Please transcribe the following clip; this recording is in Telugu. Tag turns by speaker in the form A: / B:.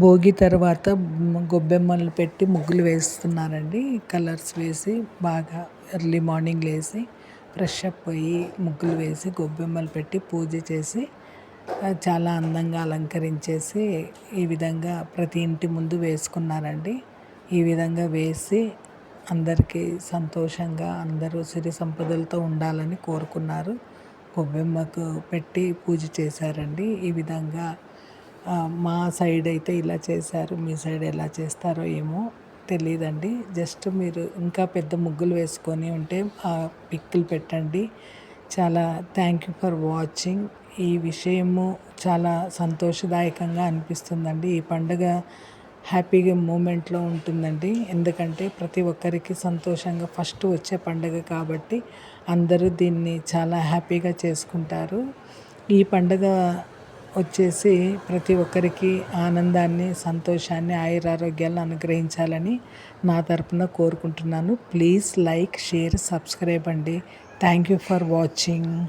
A: భోగి తర్వాత గొబ్బెమ్మలు పెట్టి ముగ్గులు వేస్తున్నారండి. కలర్స్ వేసి బాగా ఎర్లీ మార్నింగ్ లేచి ఫ్రెష్ అప్ అయ్యి ముగ్గులు వేసి గొబ్బెమ్మలు పెట్టి పూజ చేసి చాలా అందంగా అలంకరించేసి ఈ విధంగా ప్రతి ఇంటి ముందు వేసుకున్నారండి. ఈ విధంగా వేసి అందరికీ సంతోషంగా అందరూ సిరి సంపదలతో ఉండాలని కోరుకున్నారు. గొబ్బెమ్మకు పెట్టి పూజ చేశారండి. ఈ విధంగా మా సైడ్ అయితే ఇలా చేశారు మీ సైడ్ ఎలా చేస్తారో ఏమో తెలియదండి జస్ట్ మీరు ఇంకా పెద్ద ముగ్గులు వేసుకొని ఉంటే ఆ పిక్కులు పెట్టండి. చాలా థ్యాంక్ యూ ఫర్ వాచింగ్. ఈ విషయము చాలా సంతోషదాయకంగా అనిపిస్తుందండి. ఈ పండుగ హ్యాపీగా మూమెంట్లో ఉంటుందండి. ఎందుకంటే ప్రతి ఒక్కరికి సంతోషంగా ఫస్ట్ వచ్చే పండుగ కాబట్టి అందరూ దీన్ని చాలా హ్యాపీగా చేసుకుంటారు. ఈ పండుగ వచ్చేసి ప్రతి ఒక్కరికి ఆనందాన్ని సంతోషాన్ని ఆయురారోగ్యాలను అనుగ్రహించాలని నా తరపున కోరుకుంటున్నాను. ప్లీజ్ లైక్ షేర్ సబ్స్క్రైబ్ అండి. Thank you for watching.